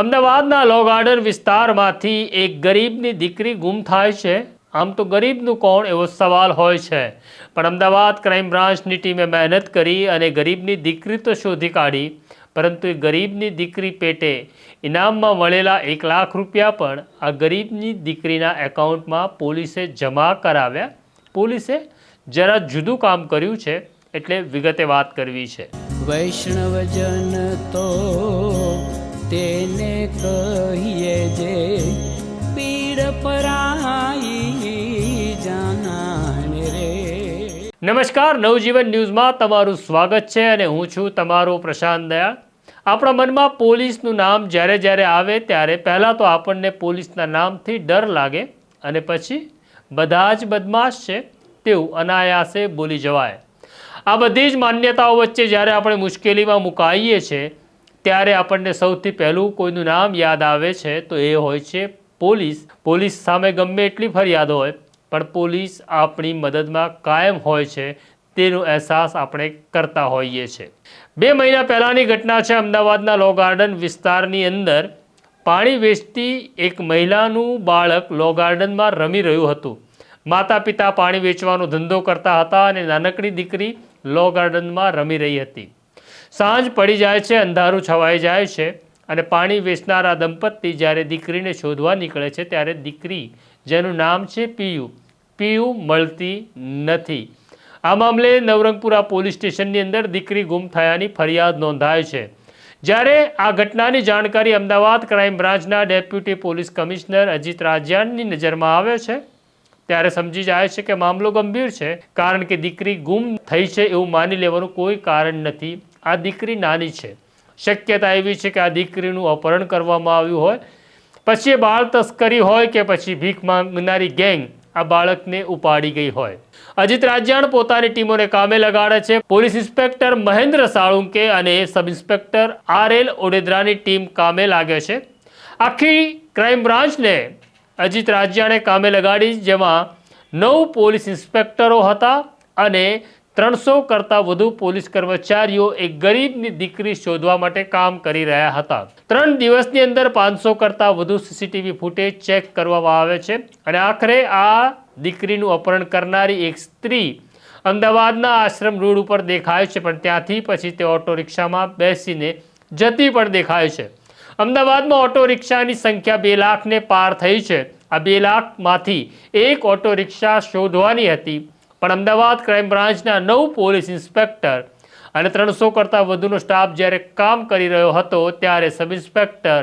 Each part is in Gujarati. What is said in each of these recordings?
અમદાવાદના લો ગાર્ડન વિસ્તારમાંથી એક ગરીબની દીકરી ગુમ થાય છે. આમ તો ગરીબનું કોણ એવો સવાલ હોય છે. પણ અમદાવાદ ક્રાઇમ બ્રાન્ચની ટીમે મહેનત કરી અને ગરીબની દીકરી તો શોધી કાઢી. પરંતુ એ ગરીબની દીકરી પેટે ઇનામમાં મળેલા એક લાખ રૂપિયા પણ આ ગરીબની દીકરીના એકાઉન્ટમાં પોલીસે જમા કરાવ્યા. પોલીસે જરા જુદું કામ કર્યું છે એટલે વિગતે વાત કરવી છે. વૈષ્ણવજન તો તેને કહીએ જે પીડ પરાઈ જાનાને રે. નમસ્કાર, નવજીવન ન્યૂઝમાં તમારું સ્વાગત છે અને હું છું તમારો પ્રશાંત દયા. આપણા મનમાં પોલીસનું નામ જ્યારે જ્યારે આવે ત્યારે પહેલાં તો આપણને પોલીસના નામથી ડર લાગે અને પછી બધા જ બદમાશ છે તેવું અનાયાસે બોલી જવાય. આ બધી જ માન્યતાઓ વચ્ચે જ્યારે આપણે મુશ્કેલીમાં મુકાઈએ છીએ ત્યારે આપણને સૌથી પહેલું કોઈનું નામ યાદ આવે છે તો એ હોય છે પોલીસ. પોલીસ સામે ગમે એટલી ફરિયાદ હોય, પણ પોલીસ આપણી મદદમાં કાયમ હોય છે, તેનો અહેસાસ આપણે કરતા હોઈએ છીએ બે મહિના પહેલાંની ઘટના છે અમદાવાદના લો ગાર્ડન વિસ્તારની અંદર. પાણી વેચતી એક મહિલાનું બાળક લો ગાર્ડનમાં રમી રહ્યું હતું. માતા પિતા પાણી વેચવાનો ધંધો કરતા હતા અને નાનકડી દીકરી લો ગાર્ડનમાં રમી રહી હતી. સાંજ પડી જાય છે, અંધારું છવાઈ જાય છે અને પાણી વેચનારા દંપતી જ્યારે દીકરીને શોધવા નીકળે છે ત્યારે દીકરી, જેનું નામ છે પિયુ પિયુ મળતી નથી. આ મામલે નવરંગપુરા પોલીસ સ્ટેશનની અંદર દીકરી ગુમ થયાની ફરિયાદ નોંધાય છે. જ્યારે આ ઘટનાની જાણકારી અમદાવાદ ક્રાઇમ બ્રાન્ચના ડેપ્યુટી પોલીસ કમિશનર અજીત રાજ્યાનની નજરમાં આવે છે, ત્યારે સમજી જાય છે કે મામલો ગંભીર છે, કારણ કે દીકરી ગુમ થઈ છે એવું માની લેવાનું કોઈ કારણ નથી. આ દીકરી નાની છે. શક્યતા એવી છે કે આ દીકરીનું અપહરણ કરવામાં આવ્યું હોય. પછી બાળ તસ્કરી હોય કે પછી ભીખ માંગનારી ગેંગ આ બાળકને ઉપાડી ગઈ હોય. અજીત રાજ્યાણ પોતાની ટીમોને કામે લગાડે છે. પોલીસ ઇન્સ્પેક્ટર મહેન્દ્ર સાળુંકે અને સબ ઇન્સ્પેક્ટર આર એલ ઓડેદરાની ટીમ કામે લાગે છે. આખી ક્રાઇમ બ્રાન્ચને અજીત રાજ્યાણે કામે લગાડી, જેમાં નવ પોલીસ ઇન્સ્પેક્ટરો હતા અને ત્રણસો કરતાં વધુ પોલીસ કર્મચારીઓ એક ગરીબની દીકરી શોધવા માટે કામ કરી રહ્યા હતા. ત્રણ દિવસની અંદર પાંચસો કરતાં વધુ સીસીટીવી ફૂટેજ ચેક કરવામાં આવે છે અને આખરે આ દીકરીનું અપહરણ કરનારી એક સ્ત્રી અમદાવાદના આશ્રમ રોડ ઉપર દેખાય છે, પણ ત્યાંથી પછી તે ઓટો રિક્ષામાં બેસીને જતી પણ દેખાય છે. અમદાવાદમાં ઓટો રિક્ષાની સંખ્યા બે લાખને પાર થઈ છે. આ બે લાખમાંથી એક ઓટો રિક્ષા શોધવાની હતી પણ અમદાવાદ ક્રાઇમ બ્રાન્ચના નવ પોલીસ ઇન્સ્પેક્ટર અને ત્રણસો કરતાં વધુનો સ્ટાફ જ્યારે કામ કરી રહ્યો હતો ત્યારે સબ ઇન્સ્પેક્ટર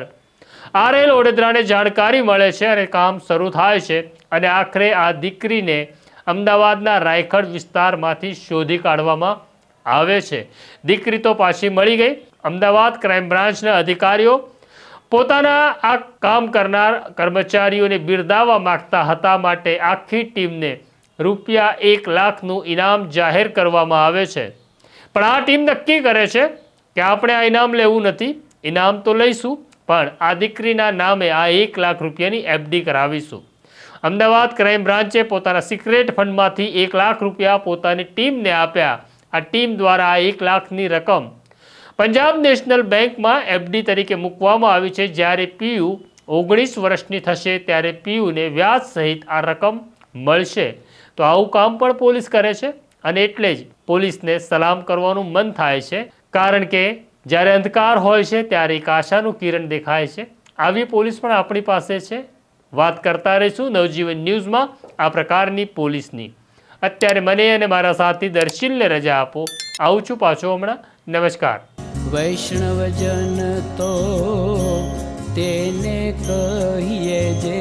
આર એલ ઓડેદરાને જાણકારી મળે છે અને કામ શરૂ થાય છે અને આખરે આ દીકરીને અમદાવાદના રાયખડ વિસ્તારમાંથી શોધી કાઢવામાં આવે છે. દીકરી તો પાછી મળી ગઈ. અમદાવાદ ક્રાઇમ બ્રાન્ચના અધિકારીઓ પોતાના આ કામ કરનાર કર્મચારીઓને બિરદાવવા માગતા હતા માટે આખી ટીમને રૂપિયા એક લાખનું ઇનામ જાહેર કરવામાં આવે છે. પણ આ ટીમ નક્કી કરે છે કે આપણે આ ઇનામ લેવું નથી. ઇનામ તો લઈશું, પણ આ દીકરીના નામે આ એક લાખ રૂપિયાની એફડી કરાવીશું. અમદાવાદ ક્રાઇમ બ્રાન્ચે પોતાના સિક્રેટ ફંડમાંથી એક લાખ રૂપિયા પોતાની ટીમને આપ્યા. આ ટીમ દ્વારા આ એક લાખની રકમ પંજાબ નેશનલ બેંકમાં એફડી તરીકે મૂકવામાં આવી છે. જ્યારે પીયુ ઓગણીસ વર્ષની થશે, ત્યારે પીયુને વ્યાજ સહિત આ રકમ મળશે. તો આવું કામ પણ પોલીસ કરે છે અને એટલે જ પોલીસને સલામ કરવાનું મન થાય છે. કારણ કે જ્યારે અંધકાર હોય છે ત્યારે એક આશાનું કિરણ દેખાય છે. આવી પોલીસ પણ આપણી પાસે છે. વાત કરતા રહીશું નવજીવન ન્યૂઝમાં આ પ્રકારની પોલીસની. અત્યારે મને અને મારા સાથી દર્શિલને રજા આપો. આવું છું પાછો હમણાં. નમસ્કાર. વૈષ્ણવજન તો તેને કહીએ જે